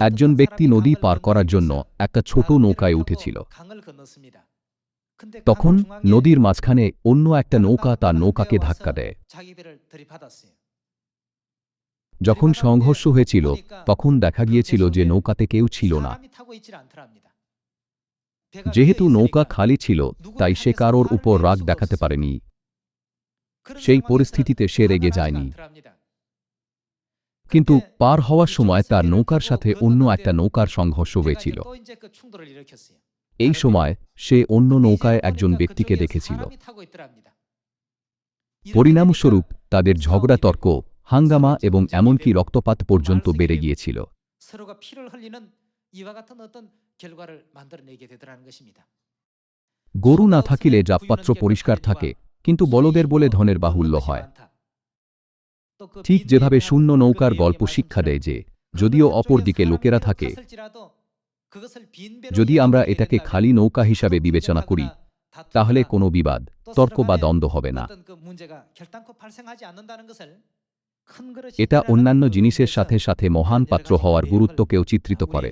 একজন ব্যক্তি নদী পার করার জন্য একটা ছোট নৌকায় উঠেছিল। তখন নদীর মাঝখানে অন্য একটা নৌকা তার নৌকাকে ধাক্কা দেয়। যখন সংঘর্ষ হয়েছিল, তখন দেখা গিয়েছিল যে নৌকাতে কেউ ছিল না। যেহেতু নৌকা খালি ছিল, তাই সে কারোর উপর রাগ দেখাতে পারেনি। সেই পরিস্থিতিতে সে রেগে যায়নি। কিন্তু পার হওয়ার সময় তার নৌকার সাথে অন্য একটা নৌকার সংঘর্ষ হয়েছিল। এই সময় সে অন্য নৌকায় একজন ব্যক্তিকে দেখেছিল। পরিণামস্বরূপ তাদের ঝগড়া তর্ক, হাঙ্গামা এবং এমনকি রক্তপাত পর্যন্ত বেড়ে গিয়েছিল। গরু না থাকিলে জাতপাত্র পরিষ্কার থাকে, কিন্তু বলদের বলে ধনের বাহুল্য হয়। ঠিক যেভাবে শূন্য নৌকার গল্প শিক্ষা দেয় যে, যদিও অপর দিকে লোকেরা থাকে, যদি আমরা এটাকে খালি নৌকা হিসাবে বিবেচনা করি, তাহলে কোনো বিবাদ, তর্ক বা দ্বন্দ্ব হবে না। এটা অন্যান্য জিনিসের সাথে সাথে মহান পাত্র হওয়ার গুরুত্বকেও চিত্রিত করে।